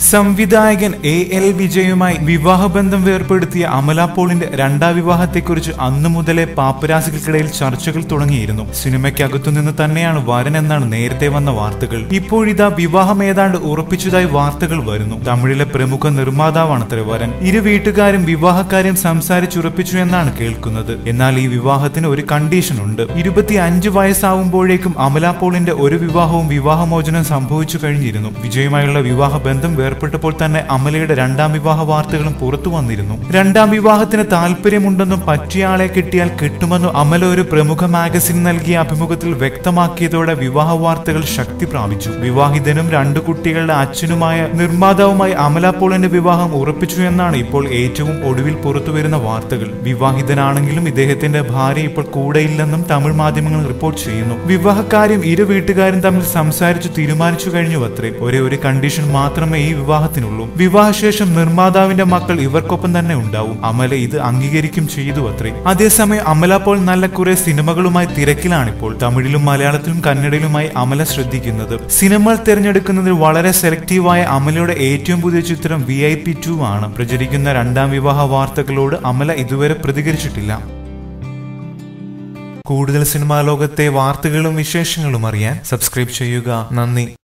സംവിധായകൻ A L വിജയുമായി വിവാഹബന്ധം വേർപ്പെടുത്തിയ അമല പോളിന്റെ രണ്ടാം വിവാഹത്തെക്കുറിച്ച് അന്നു മുതലേ പാപ്പരാസികൾക്കിടയിൽ ചർച്ചകൾ തുടങ്ങിയിരുന്നു. സിനിമയ്ക്കകത്തു നിന്ന് തന്നെയാണ് വരൻ എന്നാണ് നേരത്തെ വന്ന വാർത്തകൾ. ഇപ്പോഴിതാ വിവാഹം ഏതാണ്ട് ഉറപ്പിച്ചതായി വാർത്തകൾ വരുന്നു. തമിഴിലെ പ്രമുഖ നിർമ്മാതാവാണ് വരൻ ഇരു വീട്ടുകാരും വിവാഹക്കാര്യം സംസാരിച്ചുറപ്പിച്ചു എന്നാണ് കേൾക്കുന്നത്. എന്നാൽ ഈ വിവാഹത്തിന് ഒരു കണ്ടീഷൻ ഉണ്ട്. ഇരുപത്തി അഞ്ച് വയസ്സാവുമ്പോഴേക്കും അമല പോളിന്റെ ഒരു വിവാഹവും വിവാഹമോചനം സംഭവിച്ചു കഴിഞ്ഞിരുന്നു. വിജയുമായുള്ള വിവാഹ ബന്ധം വേർപ്പെട്ടപ്പോൾ തന്നെ അമലയുടെ രണ്ടാം വിവാഹ വാർത്തകളും പുറത്തു വന്നിരുന്നു. രണ്ടാം വിവാഹത്തിന് താല്പര്യമുണ്ടെന്നും പറ്റിയ ആളെ കിട്ടിയാൽ കിട്ടുമെന്നും അമല ഒരു പ്രമുഖ മാഗസിൻ നൽകിയ അഭിമുഖത്തിൽ വ്യക്തമാക്കിയതോടെ വിവാഹ വാർത്തകൾ ശക്തി പ്രാപിച്ചു. വിവാഹിതനും രണ്ടു കുട്ടികളുടെ അച്ഛനുമായ നിർമ്മാതാവുമായി അമല പോളിന്റെ വിവാഹം ഉറപ്പിച്ചു എന്നാണ് ഇപ്പോൾ ഏറ്റവും ഒടുവിൽ പുറത്തുവരുന്ന വാർത്തകൾ. വിവാഹിതനാണെങ്കിലും ഇദ്ദേഹത്തിന്റെ ഭാര്യ ഇപ്പോൾ കൂടെയില്ലെന്നും തമിഴ് മാധ്യമങ്ങൾ റിപ്പോർട്ട് ചെയ്യുന്നു. വിവാഹക്കാരും ഇരു വീട്ടുകാരും തമ്മിൽ സംസാരിച്ചു തീരുമാനിച്ചു കഴിഞ്ഞു അത്രേ ഒരേ ഒരു കണ്ടീഷൻ മാത്രമേ ഈ വിവാഹത്തിനുള്ളൂ. വിവാഹശേഷം നിർമ്മാതാവിന്റെ മക്കൾ ഇവർക്കൊപ്പം തന്നെ ഉണ്ടാവും. അമല ഇത് അംഗീകരിക്കും ചെയ്തു അത്രേ. അതേസമയം അമല പോൾ നല്ല കുറെ സിനിമകളുമായി തിരക്കിലാണിപ്പോൾ. തമിഴിലും മലയാളത്തിലും കന്നഡയിലുമായി അമല ശ്രദ്ധിക്കുന്നത്. സിനിമകൾ തിരഞ്ഞെടുക്കുന്നതിൽ വളരെ സെലക്റ്റീവായ അമലയുടെ ഏറ്റവും പുതിയ ചിത്രം വി ഐ പി ടു ആണ്. പ്രചരിക്കുന്ന രണ്ടാം വിവാഹ വാർത്തകളോട് അമല ഇതുവരെ പ്രതികരിച്ചിട്ടില്ല. കൂടുതൽ സിനിമാ ലോകത്തെ വാർത്തകളും വിശേഷങ്ങളും അറിയാൻ സബ്സ്ക്രൈബ് ചെയ്യുക. നന്ദി.